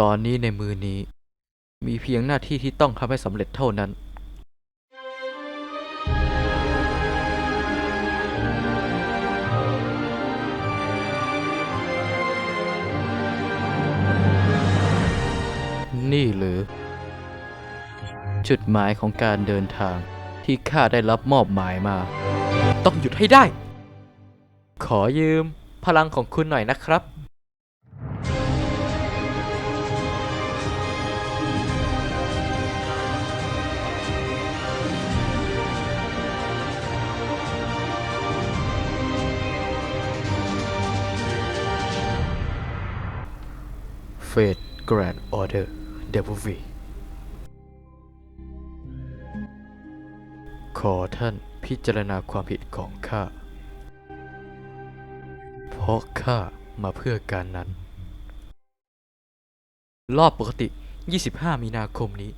ตอนนี้ในมือนี้ มีเพียงหน้าที่ที่ต้องทำให้สำเร็จเท่านั้น นี่หรือ จุดหมายของการเดินทางที่ข้าได้รับมอบหมายมา ต้องหยุดให้ได้ ขอยืมพลังของคุณหน่อยนะครับ เฟดแกรนด์ออเดอร์เดววีขอท่านพิจารณาความผิดของข้า เพราะข้ามาเพื่อการนั้น รอบปกติ 25 มีนาคมนี้